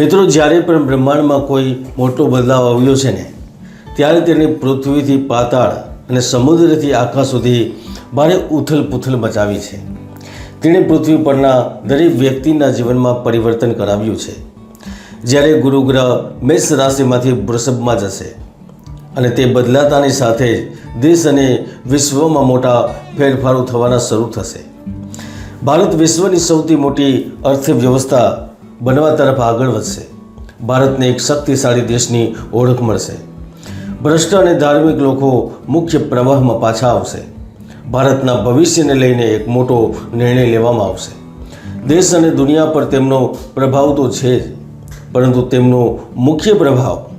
મિત્રો, જ્યારે પણ બ્રહ્માંડમાં કોઈ મોટો બદલાવ આવ્યો છે ને, ત્યારે તેને પૃથ્વીથી પાતાળ અને સમુદ્રથી આકાશ સુધી ભારે ઉથલ પુથલ મચાવી છે. તેણે પૃથ્વી પરના દરેક વ્યક્તિના જીવનમાં પરિવર્તન કરાવ્યું છે. જ્યારે ગુરુગ્રહ મેષ રાશિમાંથી વૃષભમાં જશે અને તે બદલાતાની સાથે જ દેશ અને વિશ્વમાં મોટા ફેરફારો થવાના શરૂ થશે. ભારત વિશ્વની સૌથી મોટી અર્થવ્યવસ્થા બનવા તરફ આગળ વધશે. ભારતને એક શક્તિશાળી દેશની ઓળખ મળશે. ભ્રષ્ટ અને ધાર્મિક લોકો મુખ્ય પ્રવાહમાં પાછા આવશે. ભારતના ભવિષ્યને લઈને એક મોટો નિર્ણય લેવામાં આવશે. દેશ અને દુનિયા પર તેમનો પ્રભાવ તો છે જ, પરંતુ તેમનો મુખ્ય પ્રભાવ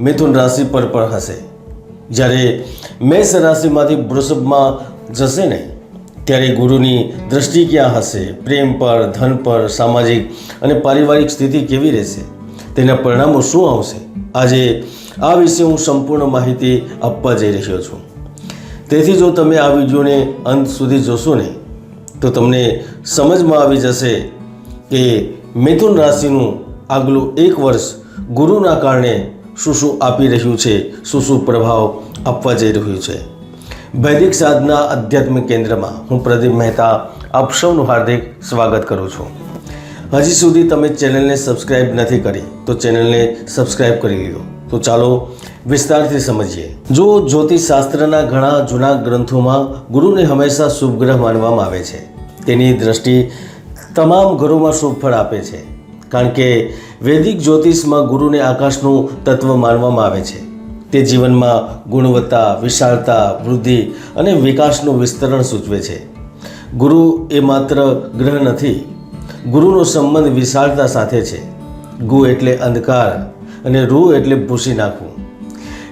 મિથુન રાશિ પર પણ હશે. જ્યારે મેષ રાશિમાંથી વૃષભમાં જશે ને ત્યારે ગુરુની દૃષ્ટિ ક્યાં હશે? પ્રેમ પર, ધન પર, સામાજિક અને પારિવારિક સ્થિતિ કેવી રહેશે? તેના પરિણામો શું આવશે? આજે આ વિશે હું સંપૂર્ણ માહિતી આપવા જઈ રહ્યો છું. તેથી જો તમે આ વિડીયોને અંત સુધી જોશો ને, તો તમને સમજમાં આવી જશે કે મિથુન રાશિનું આગલું એક વર્ષ ગુરુના કારણે શું શું આપી રહ્યું છે, શું શું પ્રભાવ આપવા જઈ રહ્યું છે. વૈદિક સાધના આધ્યાત્મિક કેન્દ્રમાં હું પ્રદીપ મહેતા આપ સૌનું હાર્દિક સ્વાગત કરું છું. હજી સુધી તમે ચેનલને સબસ્ક્રાઇબ નથી કરી તો ચેનલને સબસ્ક્રાઇબ કરી લીધો તો ચાલો વિસ્તારથી સમજીએ. જો જ્યોતિષશાસ્ત્રના ઘણા જૂના ગ્રંથોમાં ગુરુને હંમેશા શુભ ગ્રહ માનવામાં આવે છે. તેની દ્રષ્ટિ તમામ ઘરોમાં શુભ ફળ આપે છે. કારણ કે વૈદિક જ્યોતિષમાં ગુરુને આકાશનું તત્વ માનવામાં આવે છે. તે જીવનમાં ગુણવત્તા, વિશાળતા, વૃદ્ધિ અને વિકાસનું વિસ્તરણ સૂચવે છે. ગુરુ એ માત્ર ગ્રહ નથી, ગુરુનો સંબંધ વિશાળતા સાથે છે. ગુ એટલે અંધકાર અને રૂ એટલે ભૂસી નાખવું.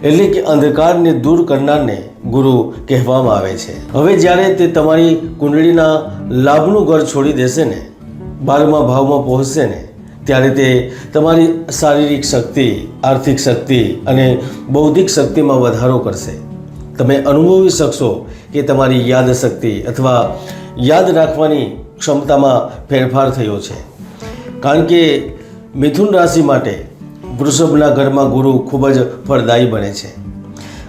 એટલે કે અંધકારને દૂર કરનારને ગુરુ કહેવામાં આવે છે. હવે જ્યારે તે તમારી કુંડળીના લાભનું ઘર છોડી દેશે ને, બારમા ભાવમાં પહોંચશે ને ત્યારે તે તમારી શારીરિક શક્તિ, આર્થિક શક્તિ અને બૌદ્ધિક શક્તિમાં વધારો કરશે. તમે અનુભવી શકશો કે તમારી યાદ શક્તિ અથવા યાદ રાખવાની ક્ષમતામાં ફેરફાર થયો છે. કારણ કે મિથુન રાશિ માટે વૃષભના ઘરમાં ગુરુ ખૂબ જ ફળદાયી બને છે.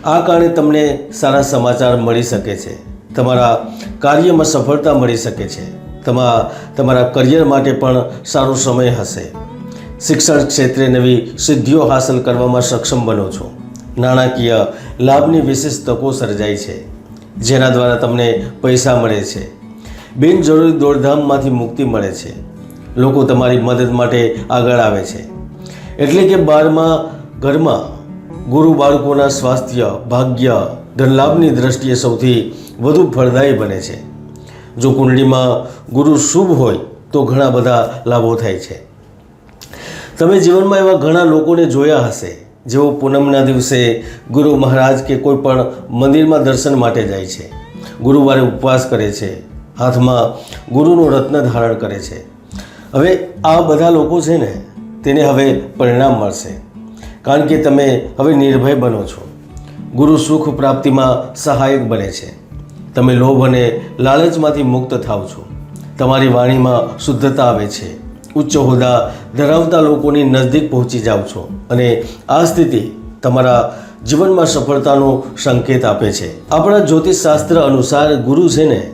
આ કારણે તમને સારા સમાચાર મળી શકે છે. તમારા કાર્યમાં સફળતા મળી શકે છે. તમા, તમારા કરિયર માટે પણ સારો સમય હશે. શિક્ષણ ક્ષેત્રે નવી સિદ્ધિઓ હાંસલ કરવામાં સક્ષમ બનો છો. નાણાકીય લાભની વિશેષ તકો સર્જાય છે, જેના દ્વારા તમને પૈસા મળે છે. બિનજરૂરી દોડધામમાંથી મુક્તિ મળે છે. લોકો તમારી મદદ માટે આગળ આવે છે. એટલે કે બારમા ઘરમાં ગુરુ બાળકોના સ્વાસ્થ્ય, ભાગ્ય, ધનલાભની દ્રષ્ટિએ સૌથી વધુ ફળદાયી બને છે. જો કુંડળીમાં ગુરુ શુભ હોય, તો ઘણા બધા લાભો થાય છે. તમે જીવનમાં એવા ઘણા લોકોને જોયા હશે, જેઓ પૂનમના દિવસે ગુરુ મહારાજ કે કોઈ પણ મંદિરમાં દર્શન માટે જાય છે. ગુરુવારે ઉપવાસ કરે છે. હાથમાં ગુરુનું રત્ન ધારણ કરે છે. હવે આ બધા લોકો છે ને, તેને હવે પરિણામ મળશે. કારણ કે તમે હવે નિર્ભય બનો છો. ગુરુ સુખ પ્રાપ્તિમાં સહાયક બને છે. તમે લોભ અને લાલચમાંથી મુક્ત થાવ છો. તમારી વાણીમાં શુદ્ધતા આવે છે. ઉચ્ચ હોદ્દા ધરાવતા લોકોની નજદીક પહોંચી જાઓ છો અને આ સ્થિતિ તમારા જીવનમાં સફળતાનો સંકેત આપે છે. આપણા જ્યોતિષશાસ્ત્ર અનુસાર ગુરુ છે ને,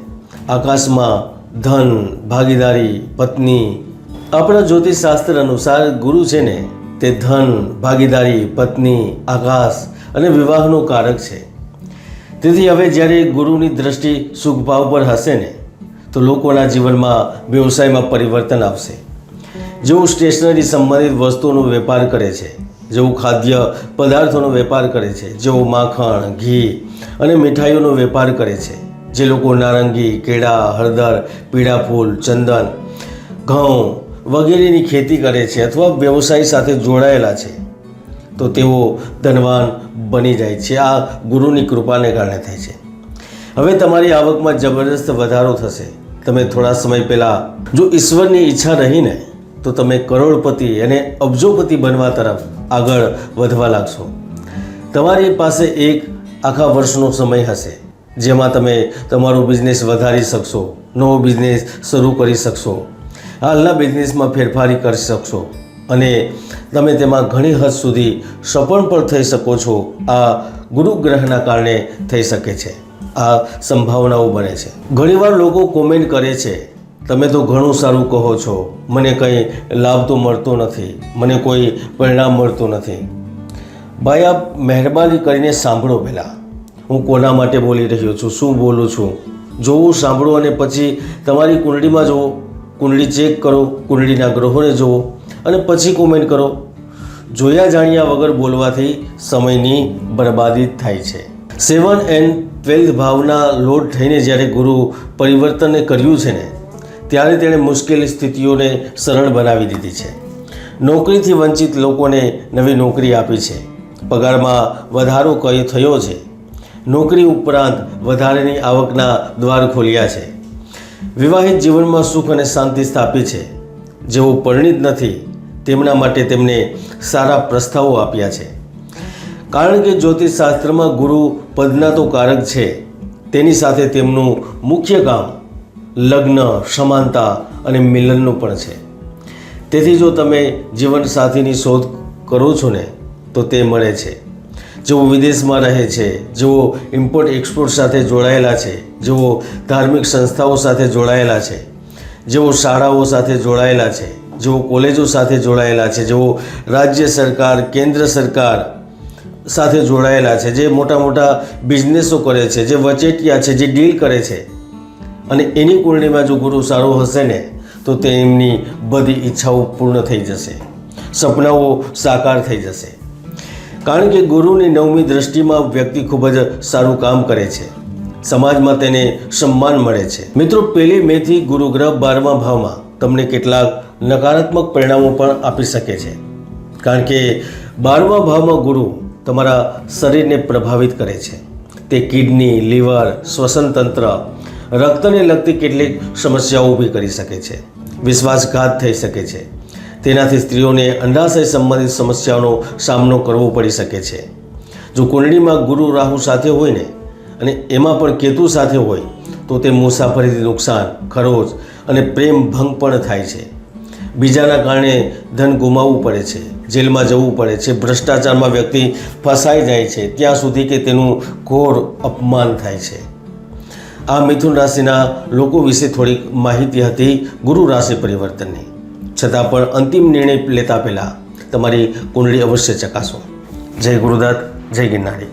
આકાશમાં ધન, ભાગીદારી, પત્ની. આપણા જ્યોતિષશાસ્ત્ર અનુસાર ગુરુ છે ને, તે ધન, ભાગીદારી, પત્ની, આકાશ અને વિવાહનો કારક છે. તેથી હવે જ્યારે ગુરુની દ્રષ્ટિ સુખભાવ પર હશે ને, તો લોકોના જીવનમાં વ્યવસાયમાં પરિવર્તન આવશે. જેવું સ્ટેશનરી સંબંધિત વસ્તુઓનો વેપાર કરે છે, જેવું ખાદ્ય પદાર્થોનો વેપાર કરે છે જેઓ માખણ, ઘી અને મીઠાઈઓનો વેપાર કરે છે, જે લોકો નારંગી, કેળા, હળદર પીળા ફૂલ ચંદન, ઘઉં વગેરેની ખેતી કરે છે અથવા વ્યવસાય સાથે જોડાયેલા છે. તો તેઓ ધનવાન બની જાય છે. આ ગુરુની કૃપાને કારણે થાય છે. હવે તમારી આવકમાં જબરદસ્ત વધારો થશે. તમે થોડા સમય પહેલાં જો ઈશ્વરની ઈચ્છા રહીને તો તમે કરોડપતિ અને અબજોપતિ બનવા તરફ આગળ વધવા લાગશો. તમારી પાસે એક આખા વર્ષનો સમય હશે, જેમાં તમે તમારો બિઝનેસ વધારી શકશો, નવો બિઝનેસ શરૂ કરી શકશો, હાલના બિઝનેસમાં ફેરફારી કરી શકશો. અને તમે તેમાં ઘણી હદ સુધી સફળ પણ થઈ શકો છો. આ ગુરુગ્રહના કારણે થઈ શકે છે. આ સંભાવનાઓ બને છે. ઘણીવાર લોકો કોમેન્ટ કરે છે, તમે તો ઘણું સારું કહો છો. મને કંઈ લાભ તો મળતો નથી. મને કોઈ પરિણામ મળતું નથી. ભાઈ, આપ મહેરબાની કરીને સાંભળો પહેલાં. હું કોના માટે બોલી રહ્યો છું? શું બોલું છું? જોવું, સાંભળો અને પછી તમારી કુંડળીમાં જુઓ. કુંડળી ચેક કરો. કુંડળીના ગ્રહોને જુઓ. અને પછી કોમેન્ટ કરો. જોયા જાણ્યા વગર બોલવાથી સમયની બરબાદી થાય છે. સેવન એન્ડ ટ્વેલ્થ ભાવના લોડ થઈને જ્યારે ગુરુ પરિવર્તન કર્યું છે ને, ત્યારે તેણે મુશ્કેલ સ્થિતિઓને સરળ બનાવી દીધી છે. નોકરીથી વંચિત લોકોને નવી નોકરી આપી છે. પગારમાં વધારો થયો છે? નોકરી ઉપરાંત વધારેની આવકના દ્વાર ખોલ્યા છે. વિવાહિત જીવનમાં સુખ અને શાંતિ સ્થાપી છે. જેઓ પરિણિત નથી તેમના માટે તેમને સારા પ્રસ્તાવો આપ્યા છે. કારણ કે જ્યોતિષશાસ્ત્રમાં ગુરુ પદના તો કારક છે. તેની સાથે તેમનું મુખ્ય કામ લગ્ન, સમાનતા અને મિલનનું પણ છે. તેથી જો તમે જીવનસાથીની શોધ કરો છો ને, તો તે મળે છે. જેઓ વિદેશમાં રહે છે, જેઓ ઇમ્પોર્ટ એક્સપોર્ટ સાથે જોડાયેલા છે, જેઓ ધાર્મિક સંસ્થાઓ સાથે જોડાયેલા છે, જેઓ શાળાઓ સાથે જોડાયેલા છે જેઓ કોલેજો સાથે જોડાયેલા છે, જેઓ રાજ્ય સરકાર, કેન્દ્ર સરકાર સાથે જોડાયેલા છે, જે મોટા મોટા બિઝનેસો કરે છે, જે વચેટિયા છે, જે ડીલ કરે છે. અને એની કુંડળીમાં જો ગુરુ સારો હશે ને, તો તે એમની બધી ઈચ્છાઓ પૂર્ણ થઈ જશે. સપનાઓ સાકાર થઈ જશે. કારણ કે ગુરુની નવમી દ્રષ્ટિમાં વ્યક્તિ ખૂબ જ સારું કામ કરે છે. સમાજમાં તેને સન્માન મળે છે. મિત્રો, પહેલી મેથી ગુરુ ગ્રહ બારમા ભાવમાં તમને કેટલાક નકારાત્મક પરિણામો પણ આપી શકે છે. કારણ કે બારમા ભાવમાં ગુરુ તમારા શરીરને પ્રભાવિત કરે છે. તે કિડની, લીવર શ્વસન તંત્ર રક્તને લગતી કેટલીક સમસ્યાઓ ઊભી કરી શકે છે. વિશ્વાસઘાત થઈ શકે છે. તેનાથી સ્ત્રીઓને અંડાશય સંબંધિત સમસ્યાઓનો સામનો કરવો પડી શકે છે. જો કુંડળીમાં ગુરુ રાહુ સાથે હોય ને, અને એમાં પણ કેતુ સાથે હોય, તો તે મુસાફરીથી નુકસાન ખરોચ અને પ્રેમ ભંગ પણ થાય છે. બીજાના કારણે ધન ગુમાવવું પડે છે, જેલમાં જવું પડે છે, ભ્રષ્ટાચારમાં વ્યક્તિ ફસાઈ જાય છે, ત્યાં સુધી કે તેનું ઘોર અપમાન થાય છે. આ મિથુન રાશિના લોકો વિશે થોડીક માહિતી હતી ગુરુ રાશિ પરિવર્તનની. છતાં પણ અંતિમ નિર્ણય લેતા પહેલાં તમારી કુંડળી અવશ્ય ચકાસો. જય ગુરુદત્ત, જય ગિરનારી.